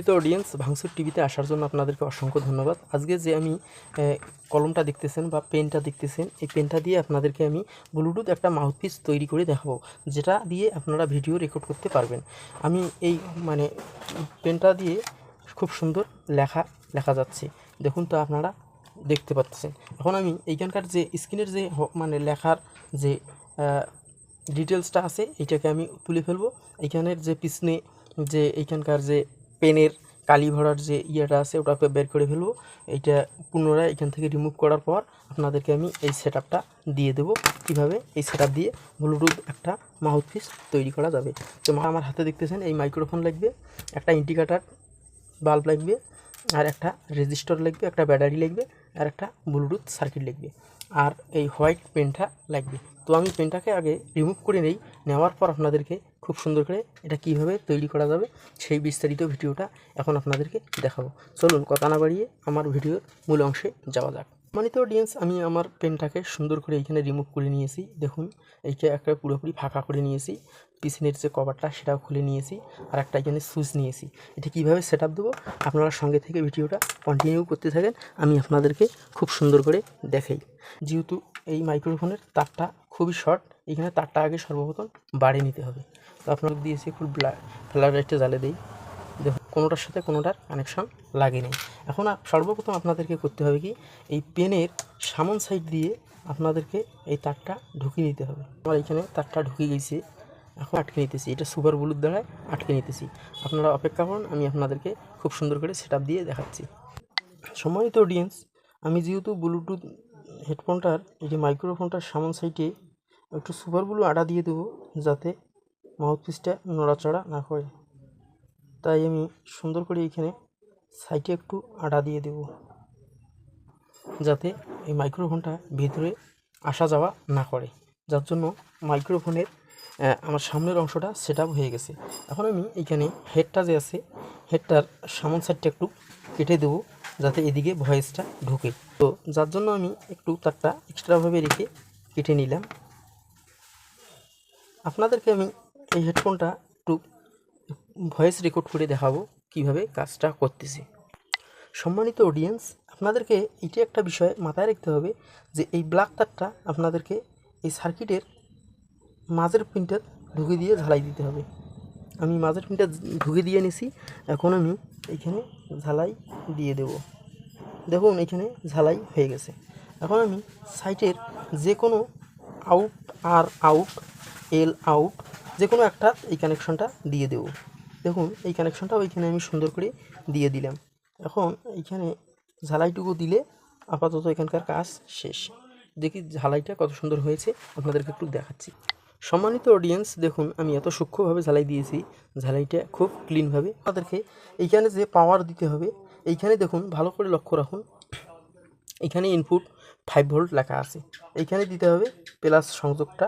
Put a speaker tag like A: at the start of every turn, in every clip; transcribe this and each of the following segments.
A: সম্মানিত অডিয়েন্স ভাঙসুর টিভিতে আসার জন্য আপনাদেরকে অসংখ্য ধন্যবাদ। আজকে যে আমি কলমটা দেখতেছেন বা পেনটা দেখতেছেন, এই পেনটা দিয়ে আপনাদেরকে আমি ব্লুটুথ একটা মাউথপিস তৈরি করে দেখাবো, যেটা দিয়ে আপনারা ভিডিও রেকর্ড করতে পারবেন। আমি এই মানে পেনটা দিয়ে খুব সুন্দর লেখা লেখা যাচ্ছে। দেখুন তো আপনারা, দেখতে পাচ্ছেন। এখন আমি এইখানকার যে স্ক্রিনের যে মানে লেখার যে ডিটেলসটা আছে, এইটাকে আমি তুলে ফেলব। এইখানের যে পিছনে যে, এইখানকার যে পেনের কালি ভরার যে ইয়েটা আছে, ওটাকে বের করে ফেলব। এইটা পুনরায় এখান থেকে রিমুভ করার পর আপনাদেরকে আমি এই সেট দিয়ে দেবো। কীভাবে? এই সেট দিয়ে ব্লুটুথ একটা মাউথপিস তৈরি করা যাবে। তো আমার হাতে দেখতেছেন এই মাইক্রোফোন লাগবে, একটা ইন্ডিকেটার বাল্ব লাগবে, আর একটা রেজিস্টার লাগবে, একটা ব্যাটারি লাগবে, আর একটা ব্লুটুথ সার্কিট লাগবে, আর এই হোয়াইট পেনটা লাগবে। তো আমি পেনটাকে আগে রিমুভ করে নেই, নেওয়ার পর আপনাদেরকে খুব সুন্দর করে এটা কীভাবে তৈরি করা যাবে সেই বিস্তারিত ভিডিওটা এখন আপনাদেরকে দেখাবো। চলুন কথা না বাড়িয়ে আমার ভিডিওর মূল অংশে যাওয়া যাক। মানিত অডিয়েন্স আমি আমার পেনটাকে সুন্দর করে এইখানে রিমুভ করে নিয়েছি। দেখুন এইটা একটা পুরোপুরি ফাঁকা করে নিয়েছি। পিছনের যে কভারটা, সেটাও খুলে নিয়েছি আর একটা এখানে সুইচ নিয়েছি। এটা কীভাবে সেট আপ দেবো? আপনারা সঙ্গে থেকে ভিডিওটা কন্টিনিউ করতে থাকেন, আমি আপনাদেরকে খুব সুন্দর করে দেখাই। যেহেতু এই মাইক্রোফোনের তারটা খুবই শর্ট এখানে তারটা আগে সর্বপ্রথম বাড়িয়ে নিতে হবে। তো আপনাদের দিয়েছি ফুল ফ্ল্যাট লাইটটা জ্বালে দিই। দেখুন, কোনোটার সাথে কোনোটার কানেকশন লাগে নেই এখন সর্বপ্রথম আপনাদেরকে করতে হবে কি, এই পেনের সামন সাইড দিয়ে আপনাদেরকে এই তারটা ঢুকিয়ে নিতে হবে। আমার এখানে তারটা ঢুকে গেছে, এখন আটকে নিতেছি। এটা সুপার ব্লুর দ্বারায় আটকে নিতেছি। আপনারা অপেক্ষা করুন, আমি আপনাদেরকে খুব সুন্দর করে সেট দিয়ে দেখাচ্ছি। সম্মানিত অডিয়েন্স আমি যেহেতু ব্লুটুথ হেডফোনটার এই যে মাইক্রোফোনটার সামন সাইডে একটু সুপার ব্লু আটা দিয়ে দেবো, যাতে মাউথপিসটা নড়াচড়া না করে। তাই আমি সুন্দর করে এখানে সাইডে একটু আটা দিয়ে দেব। যাতে এই মাইক্রোফোনটা ভিতরে আসা যাওয়া না করে। যার জন্য মাইক্রোফোনের আমার সামনের অংশটা সেট হয়ে গেছে। এখন আমি এইখানে হেডটা যে আছে, হেডটার সামন সাইডটা একটু কেটে দেবো, যাতে এদিকে ভয়েসটা ঢুকে। তো যার জন্য আমি একটু তারটা এক্সট্রাভাবে রেখে কেটে নিলাম। আপনাদেরকে আমি এই হেডফোনটা একটু ভয়েস রেকর্ড করে দেখাবো কীভাবে কাজটা করতেছি। সম্মানিত অডিয়েন্স আপনাদেরকে এটি একটা বিষয় মাথায় রাখতে হবে যে এই ব্ল্যাক তারটা আপনাদেরকে এই সার্কিটের মাঝের পিনটা ঢুকে দিয়ে ঝালাই দিতে হবে। আমি মাঝের পিনটা ঢুকে দিয়ে নিছি, এখন আমি এইখানে ঝালাই দিয়ে দেব। দেখুন, এখানে ঝালাই হয়ে গেছে। এখন আমি সাইটের যে কোনো আউট আর আউট এল আউট যে কোনো একটা এই কানেকশনটা দিয়ে দেব। দেখুন, এই কানেকশনটা ওইখানে আমি সুন্দর করে দিয়ে দিলাম। এখন এইখানে ঝালাইটুকু দিলে আপাতত এখানকার কাজ শেষ। দেখি ঝালাইটা কত সুন্দর হয়েছে, আপনাদেরকে একটু দেখাচ্ছি। সম্মানিত অডিয়েন্স দেখুন, আমি এত সূক্ষ্মভাবে ঝালাই দিয়েছি। ঝালাইটা খুব ক্লিনভাবে আপনাদেরকে এইখানে যে পাওয়ার দিতে হবে, এইখানে দেখুন, ভালো করে লক্ষ্য রাখুন। এখানে ইনপুট ফাইভ ভোল্ট লেখা আছে। এইখানে দিতে হবে প্লাস সংযোগটা।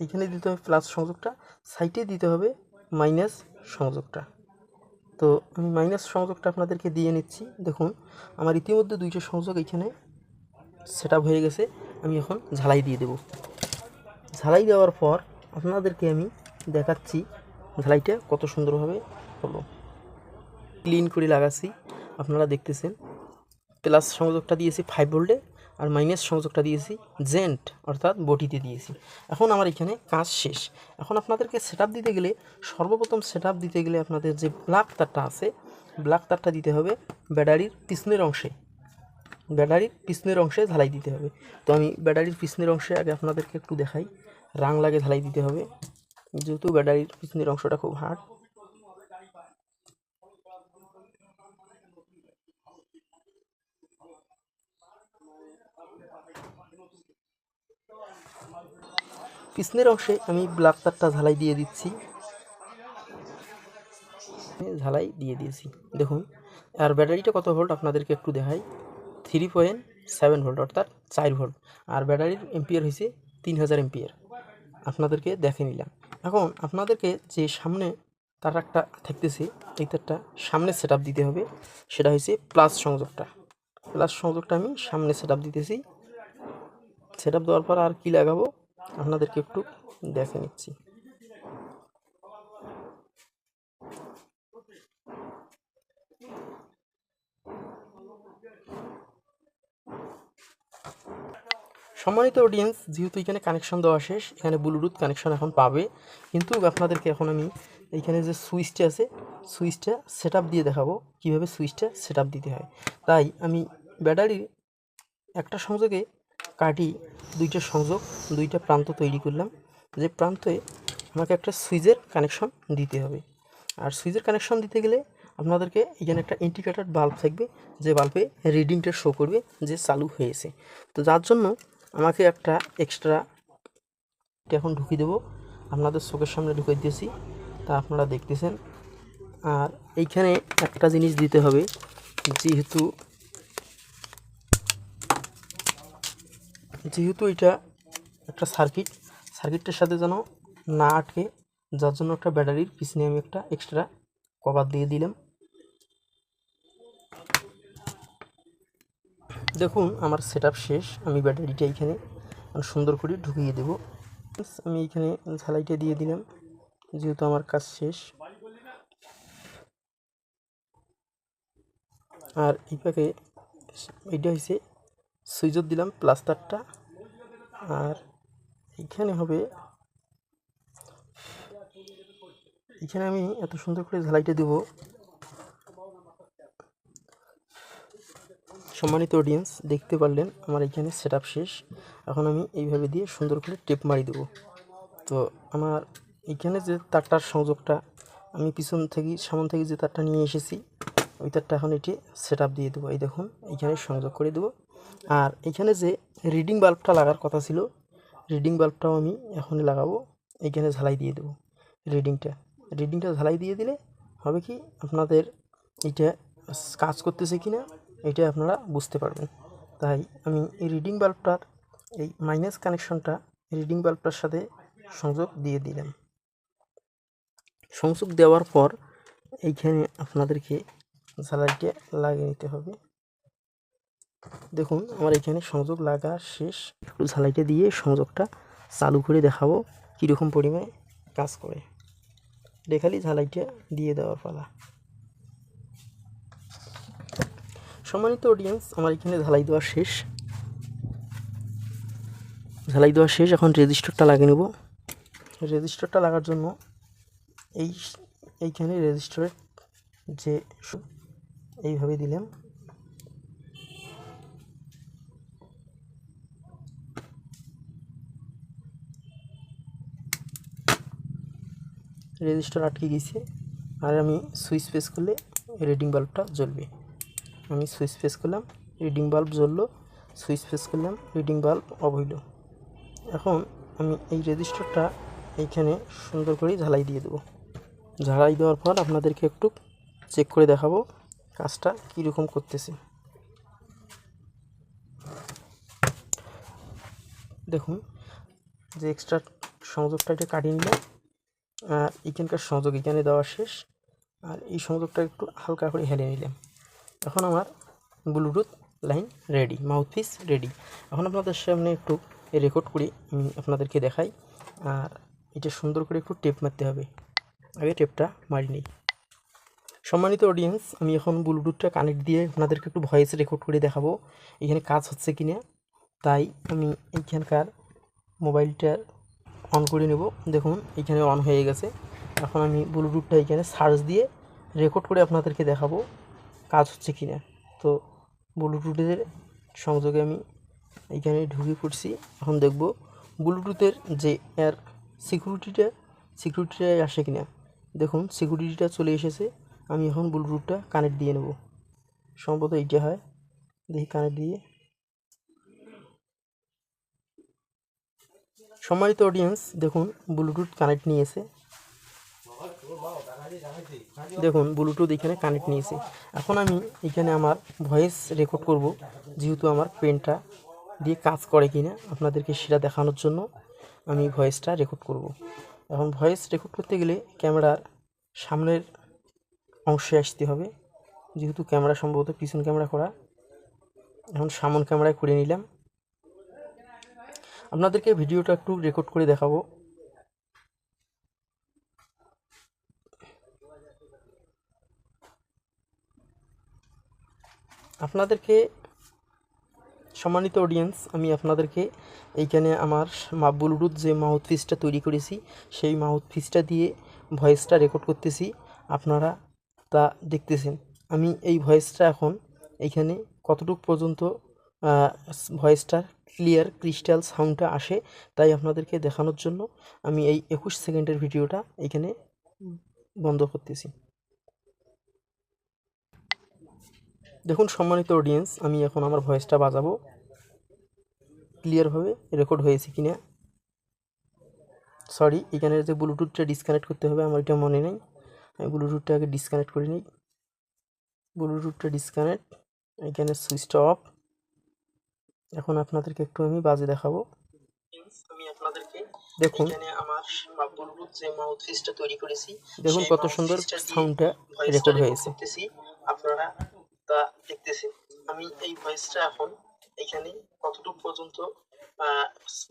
A: এইখানে দিতে হবে প্লাস সংযোগটা সাইটে দিতে হবে মাইনাস সংযোগটা। তো আমি মাইনাস সংযোগটা আপনাদেরকে দিয়ে নিচ্ছি। দেখুন, আমার ইতিমধ্যে দুইটা সংযোগ এখানে সেট হয়ে গেছে। আমি এখন ঝালাই দিয়ে দেব। ঝালাই দেওয়ার পর আপনাদেরকে আমি দেখাচ্ছি ঝালাইটা কত সুন্দরভাবে হলো ক্লিন করে লাগাচ্ছি। আপনারা দেখতেছেন প্লাস সংযোগটা দিয়েছি ফাইভ ভোল্টে আর মাইনাস সংযোগটা দিয়েছি জেন্ট অর্থাৎ বটিতে দিয়েছি। এখন আমার এখানে কাজ শেষ। এখন আপনাদেরকে সেট দিতে গেলে, সর্বপ্রথম সেট দিতে গেলে আপনাদের যে ব্ল্যাক তারটা আছে ব্ল্যাক তারটা দিতে হবে ব্যাটারির পিছনের অংশে। ব্যাটারির পিছনের অংশে ঝালাই দিতে হবে। তো আমি ব্যাটারির পিছনের অংশে আগে আপনাদেরকে একটু দেখাই। রাং লাগে ঝালাই দিতে হবে। যেহেতু ব্যাটারির পিছনের অংশটা খুব হার্ড পিছনের অংশে আমি ব্ল্যাক তারটা ঝালাই দিয়ে দিচ্ছি। ঝালাই দিয়ে দিয়েছি। দেখুন, আর ব্যাটারিটা কত ভোল্ট আপনাদেরকে একটু দেখাই। থ্রি পয়েন্ট সেভেন ভোল্ট, অর্থাৎ চার ভোল্ট। আর ব্যাটারির এম্পিয়ার হয়েছে তিন হাজার এম্পিয়ার আপনাদেরকে দেখে নিলাম। এখন আপনাদেরকে যে সামনে তার একটা থাকতেছে, এই তারটা সামনে সেট দিতে হবে। সেটা হয়েছে প্লাস সংযোগটা। প্লাস সংযোগটা আমি সামনে সেট দিতেছি। সেট আপ দেওয়ার পর আর কি লাগাবো? আপনাদেরকে একটু দেখে নিচ্ছি। সম্মানিত অডিয়েন্স যেহেতু এখানে কানেকশন দেওয়া শেষ, এখানে ব্লুটুথ কানেকশন এখন পাবে। কিন্তু আপনাদেরকে এখন আমি এইখানে যে সুইচটা আছে সুইচটা সেট দিয়ে দেখাবো, কীভাবে সুইচটা সেট দিতে হয়। তাই আমি ব্যাটারির একটা সংযোগে কাটি দুইটা সংযোগ, দুইটা প্রান্ত তৈরি করলাম যে প্রান্তে আমাকে একটা সুইচের কানেকশন দিতে হবে। আর সুইচের কানেকশন দিতে গেলে আপনাদেরকে এখানে একটা ইন্ডিকেটার বাল্ব থাকবে, যে বাল্বে রিডিংটা শো করবে যে চালু হয়েছে। তো যার জন্য আমাকে একটা এক্সট্রা এখন ঢুকিয়ে দেবো। আপনাদের চোখের সামনে ঢুকিয়ে দিয়েছি তা আপনারা দেখতেছেন। আর এইখানে একটা জিনিস দিতে হবে, যেহেতু যেহেতু এটা একটা সার্কিট সার্কিটটার সাথে যেন না আটকে, যার জন্য একটা ব্যাটারির পিছনে আমি একটা এক্সট্রা কভার দিয়ে দিলাম। দেখুন, আমার সেট শেষ, আমি ব্যাটারিটা এইখানে সুন্দর করে ঢুকিয়ে দেব। আমি এইখানে ঝালাইটা দিয়ে দিলাম, যেহেতু আমার কাজ শেষ। আর এই পাকে এইটা হয়েছে সুইচত দিলাম, প্লাস্টারটা। আর এইখানে হবে, এখানে আমি এত সুন্দর করে ঝালাইটা দেব। সম্মানিত অডিয়েন্স দেখতে পারলেন আমার এখানে সেট শেষ। এখন আমি এইভাবে দিয়ে সুন্দর করে টেপ মারি দেবো। তো আমার এখানে যে তারটার সংযোগটা, আমি পিছন থেকে, সামন থেকে যে তারটা নিয়ে এসেছি, ওই তারটা এখন এটি সেট দিয়ে দেবো। এই দেখুন এইখানে সংযোগ করে দেবো। আর এখানে যে রিডিং বাল্বটা লাগার কথা ছিল রিডিং বাল্বটাও আমি এখনই লাগাবো। এইখানে ঝালাই দিয়ে দেবো রিডিংটা রিডিংটা ঝালাই দিয়ে দিলে হবে কি, আপনাদের এটা কাজ করতেছে কি না এটা আপনারা বুঝতে পারবেন। তাই আমি এই রিডিং বাল্বটার এই মাইনাস কানেকশনটা রিডিং বাল্বটার সাথে সংযোগ দিয়ে দিলাম। সংযোগ দেওয়ার পর এইখানে আপনাদেরকে ঝালাইটা লাগিয়ে নিতে হবে। দেখুন, আমার এখানে সংযোগ লাগা শেষ। একটু ঝালাইটা দিয়ে সংযোগটা চালু করে দেখাবো কীরকম পরিমাণে কাজ করে। দেখালি ঝালাইটা দিয়ে দেওয়ার পালা। সম্মানিত অডিয়েন্স আমার এখানে ঝালাই দেওয়া শেষ। ঝালাই দেওয়া শেষ, এখন রেজিস্টারটা লাগিয়ে নেব। রেজিস্টারটা লাগার জন্য এই এইখানে রেজিস্টারের যে এইভাবে দিলাম। রেজিস্টার আটকে গেছে। আর আমি সুইচ প্রেস করলে রিডিং বাল্বটা জ্বলবে। আমি সুইচ প্রেস করলাম, রিডিং বাল্ব জ্বললো, সুইচ প্রেস করলাম, রিডিং বাল্ব অফ হইল। এখন আমি এই রেজিস্টারটা এইখানে সুন্দর করে ঝালাই দিয়ে দেবো। ঝালাই দেওয়ার পর আপনাদেরকে একটু চেক করে দেখাবো কাজটা কীরকম করতেছে। দেখুন, যে এক্সট্রা সংযোগটা এটা কাটিয়ে নিলাম। আর এখানকার সংযোগ এখানে দেওয়া শেষ। আর এই সংযোগটা একটু হালকা করে হেলে নিলাম। এখন আমার Bluetooth line ready mouthpiece ready এখন আপনাদের সামনে একটু রেকর্ড করি আপনাদেরকে দেখাই। আর এটা সুন্দর করে একটু টেপ মারতে হবে। আগে টেপটা মারি নিই। সম্মানিত অডিয়েন্স আমি এখন ব্লুটুথটা কানেক্ট দিয়ে আপনাদেরকে একটু ভয়েস রেকর্ড করে দেখাবো। এখানে কাজ হচ্ছে কি না তাই আমি এইখানকার মোবাইলটার অন করে নেব। দেখুন, এখানে অন হয়ে গেছে। এখন আমি ব্লুটুথটা এখানে সার্চ দিয়ে রেকর্ড করে আপনাদেরকে দেখাবো কাজ হচ্ছে কি না তো ব্লুটুথের সংযোগে আমি এইখানে ঢুকে পড়ছি। এখন দেখব ব্লুটুথের যে এর সিকিউরিটিটা সিকিউরিটিটা আসে কি না দেখুন সিকিউরিটিটা চলে এসেছে। আমি এখন ব্লুটুথটা কানেক্ট দিয়ে নেব। সম্ভবত এইটা হয়। দেখি কানেক্ট দিয়ে সম্মানিত অডিয়েন্স দেখুন ব্লুটুথ কানেক্ট নিয়েছে। দেখুন ব্লুটুথ এখানে কানেক্ট নিয়েছে। এখন আমি এখানে আমার ভয়েস রেকর্ড করব, যেহেতু আমার পেনটা দিয়ে কাজ করে কিনা, আপনাদেরকে সেটা দেখানোর জন্য আমি ভয়েসটা রেকর্ড করব। এখন ভয়েস রেকর্ড করতে গেলে ক্যামেরার সামনের অংশে আসতে হবে, যেহেতু ক্যামেরা সম্ভবত পিছন ক্যামেরা করা। এখন সামন ক্যামেরায় করে নিলাম। আপনাদেরকে ভিডিওটা একটু রেকর্ড করে দেখাবো। আপনাদেরকে সম্মানিত অডিয়েন্স আমি আপনাদেরকে এইখানে আমার মা ব্লুটুথ যে মাউথ পিসটা তৈরি করেছি, সেই মাউথ পিসটা দিয়ে ভয়েসটা রেকর্ড করতেছি। আপনারা তা দেখতেছেন। আমি এই ভয়েসটা এখন এইখানে কতটুকু পর্যন্ত ভয়েসটা ক্লিয়ার, ক্রিস্টাল সাউন্ডটা আসে তাই আপনাদেরকে দেখানোর জন্য আমি এই একুশ সেকেন্ডের ভিডিওটা এইখানে বন্ধ করতেছি। দেখুন সম্মানিত অডিয়েন্স আমি এখন আমার ভয়েসটা বাজাবো। ক্লিয়ারভাবে রেকর্ড হয়েছে কিনা? সরি এখানে যে ব্লুটুথটা ডিসকানেক্ট করতে হবে আমার এটা মনে নেই। আমি ব্লুটুথটা আগে ডিসকানেক্ট করে নিই ব্লুটুথটা ডিসকানেক্ট এখানে সুইচটা অফ এখন আপনাদেরকে একটু আমি বাজে দেখাবো। আমি আপনাদেরকে দেখুন। আমার ব্লুটুথ যে মাউথ পিসটা তৈরি করেছি দেখুন কত সুন্দর সাউন্ডটা রেকর্ড হয়েছে। আপনারা তা দেখতেছেন। আমি এই ভয়েসটা এখন এখানে কতটুকু পর্যন্ত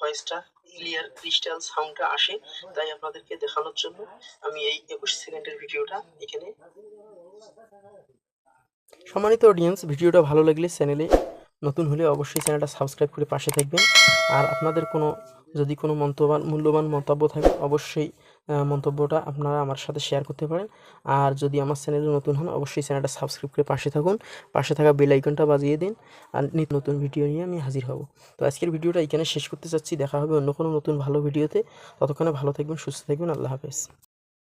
A: ভয়েসটা ক্লিয়ার ক্রিস্টাল সাউন্ডটা আসে তাই আপনাদেরকে দেখানোর জন্য আমি এই একুশ সেকেন্ডের ভিডিওটা এখানে সম্মানিত অডিয়েন্স ভিডিওটা ভালো লাগলে চ্যানেলে নতুন হলে অবশ্যই চ্যানেলটা সাবস্ক্রাইব করে পাশে থাকবেন। আর আপনাদের কোনো, যদি কোনো মন্তব্য মূল্যবান মন্তব্য থাকে, অবশ্যই মন্তব্যটা আপনারা আমার সাথে শেয়ার করতে পারেন। আর যদি আমার চ্যানেলে নতুন হন, অবশ্যই চ্যানেলটা সাবস্ক্রাইব করে পাশে থাকুন। পাশে থাকা বেল আইকনটা বাজিয়ে দিন। আর নিত্য নতুন ভিডিও নিয়ে আমি হাজির হব। তো আজকের ভিডিওটা এখানে শেষ করতে চাচ্ছি। দেখা হবে অন্য কোনো নতুন ভালো ভিডিওতে ততক্ষণে ভালো থাকবেন, সুস্থ থাকবেন। আল্লাহ হাফেজ।